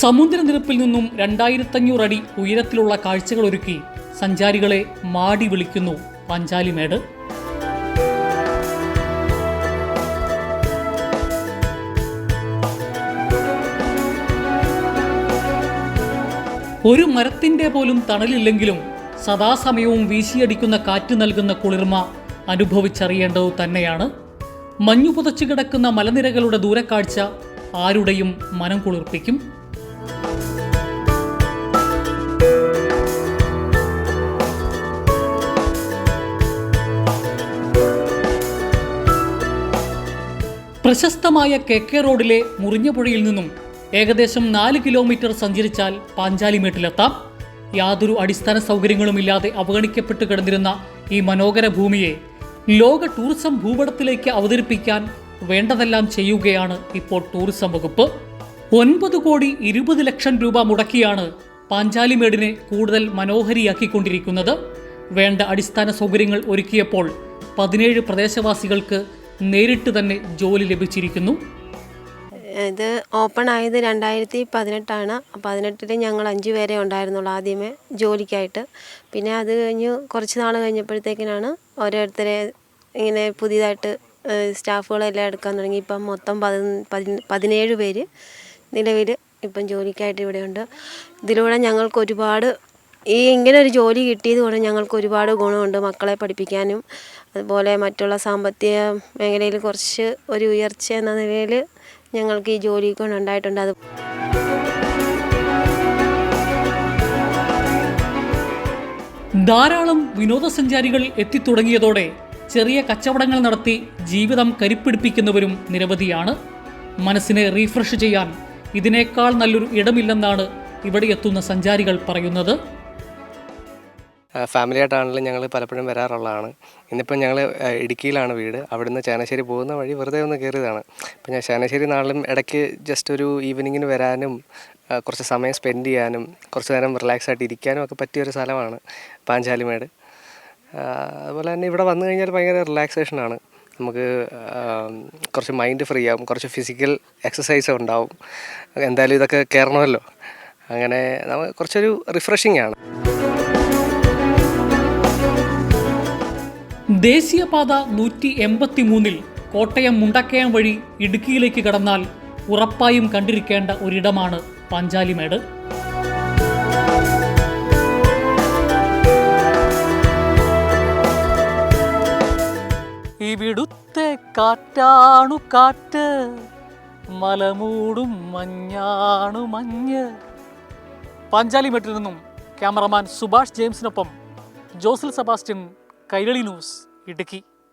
സമുദ്രനിരപ്പിൽ നിന്നും രണ്ടായിരത്തഞ്ഞൂറ് അടി ഉയരത്തിലുള്ള കാഴ്ചകൾ ഒരുക്കി സഞ്ചാരികളെ മാടി വിളിക്കുന്നു പഞ്ചാലിമേട് ഒരു മരത്തിന്റെ പോലും തണലില്ലെങ്കിലും സദാസമയവും വീശിയടിക്കുന്ന കാറ്റ് നൽകുന്ന കുളിർമ അനുഭവിച്ചറിയേണ്ടതു തന്നെയാണ്. മഞ്ഞു പുതച്ചു കിടക്കുന്ന മലനിരകളുടെ ദൂരക്കാഴ്ച ആരുടെയും മനം കുളിർപ്പിക്കും. പ്രശസ്തമായ കെ കെ റോഡിലെ മുറിഞ്ഞപുഴയിൽ നിന്നും ഏകദേശം നാല് കിലോമീറ്റർ സഞ്ചരിച്ചാൽ പാഞ്ചാലിമേട്ടിലെത്താം. യാതൊരു അടിസ്ഥാന സൗകര്യങ്ങളുമില്ലാതെ അവഗണിക്കപ്പെട്ട് കിടന്നിരുന്ന ഈ മനോഹര ഭൂമിയെ ലോക ടൂറിസം ഭൂപടത്തിലേക്ക് അവതരിപ്പിക്കാൻ വേണ്ടതെല്ലാം ചെയ്യുകയാണ് ഇപ്പോൾ ടൂറിസം വകുപ്പ്. ഒൻപത് കോടി ഇരുപത് ലക്ഷം രൂപ മുടക്കിയാണ് പാഞ്ചാലിമേടിനെ കൂടുതൽ മനോഹരിയാക്കിക്കൊണ്ടിരിക്കുന്നത്. വേണ്ട അടിസ്ഥാന സൗകര്യങ്ങൾ ഒരുക്കിയപ്പോൾ പതിനേഴ് പ്രദേശവാസികൾക്ക് നേരിട്ട് തന്നെ ജോലി ലഭിച്ചിരിക്കുന്നു. ഇത് ഓപ്പൺ ആയത് രണ്ടായിരത്തി പതിനെട്ടാണ് പതിനെട്ടിൽ ഞങ്ങൾ അഞ്ച് പേരെ ഉണ്ടായിരുന്നുള്ളൂ ആദ്യമേ ജോലിക്കായിട്ട്. പിന്നെ അത് കഴിഞ്ഞ് കുറച്ച് നാൾ കഴിഞ്ഞപ്പോഴത്തേക്കിനാണ് ഓരോരുത്തരെ ഇങ്ങനെ പുതിയതായിട്ട് സ്റ്റാഫുകളെല്ലാം എടുക്കാൻ തുടങ്ങി. ഇപ്പം മൊത്തം പതി പതി- പതിനേഴ് പേര് നിലവിൽ ഇപ്പം ജോലിക്കായിട്ട് ഇവിടെയുണ്ട്. ഇതിലൂടെ ഞങ്ങൾക്ക് ഒരുപാട് ഈ ഇങ്ങനെ ഒരു ജോലി കിട്ടിയത് കൊണ്ട് ഞങ്ങൾക്ക് ഒരുപാട് ഗുണമുണ്ട് മക്കളെ പഠിപ്പിക്കാനും. അതുപോലെ മറ്റുള്ള സാമ്പത്തിക മേഖലയിൽ കുറച്ച് ഒരു ഉയർച്ച എന്ന നിലയിൽ ഞങ്ങൾക്ക് ഈ ജോലി കൊണ്ട് ഉണ്ടായിട്ടുണ്ട്. അത് ധാരാളം വിനോദസഞ്ചാരികൾ എത്തിത്തുടങ്ങിയതോടെ ചെറിയ കച്ചവടങ്ങൾ നടത്തി ജീവിതം കരിപ്പിടിപ്പിക്കുന്നവരും നിരവധിയാണ്. മനസ്സിനെ റീഫ്രഷ് ചെയ്യാൻ ഇതിനേക്കാൾ നല്ലൊരു ഇടമില്ലെന്നാണ് ഇവിടെ എത്തുന്ന സഞ്ചാരികൾ പറയുന്നത്. ഫാമിലി ആയിട്ടാണെങ്കിലും ഞങ്ങൾ പലപ്പോഴും വരാറുള്ളതാണ്. ഇന്നിപ്പം ഞങ്ങൾ ഇടുക്കിയിലാണ് വീട്. അവിടുന്ന് ചാനശ്ശേരി പോകുന്ന വഴി വെറുതെ ഒന്ന് കയറിയതാണ് അപ്പം ഞാൻ ചാനശ്ശേരി നാളിലും ഇടയ്ക്ക് ജസ്റ്റ് ഒരു ഈവനിങ്ങിന് വരാനും കുറച്ച് സമയം സ്പെൻഡ് ചെയ്യാനും കുറച്ച് നേരം റിലാക്സ് ആയിട്ട് ഇരിക്കാനും ഒക്കെ പറ്റിയൊരു സ്ഥലമാണ് പാഞ്ചാലിമേട്. അതുപോലെ തന്നെ ഇവിടെ വന്നു കഴിഞ്ഞാൽ ഭയങ്കര റിലാക്സേഷനാണ് നമുക്ക് കുറച്ച് മൈൻഡ് ഫ്രീ ആവും. കുറച്ച് ഫിസിക്കൽ എക്സസൈസ് ഉണ്ടാവും. എന്തായാലും ഇതൊക്കെ കയറണമല്ലോ അങ്ങനെ നമുക്ക് കുറച്ചൊരു റിഫ്രഷിംഗ് ആണ്. ദേശീയപാത നൂറ്റി എൺപത്തി മൂന്നിൽ കോട്ടയം മുണ്ടക്കയം വഴി ഇടുക്കിയിലേക്ക് കടന്നാൽ ഉറപ്പായും കണ്ടിരിക്കേണ്ട ഒരിടമാണ് പാഞ്ചാലിമേട്. ഇവിടുത്തെ വിടുത്തെ കാറ്റാണു കാറ്റ് മലമൂടും മഞ്ഞാണു മഞ്ഞ്. പാഞ്ചാലിമേട്ടിൽ നിന്നും ക്യാമറമാൻ സുഭാഷ് ജെയിംസിനൊപ്പം ജോസൽ സെബാസ്റ്റ്യൻ കൈരളി ന്യൂസ്. ഇടുക്കി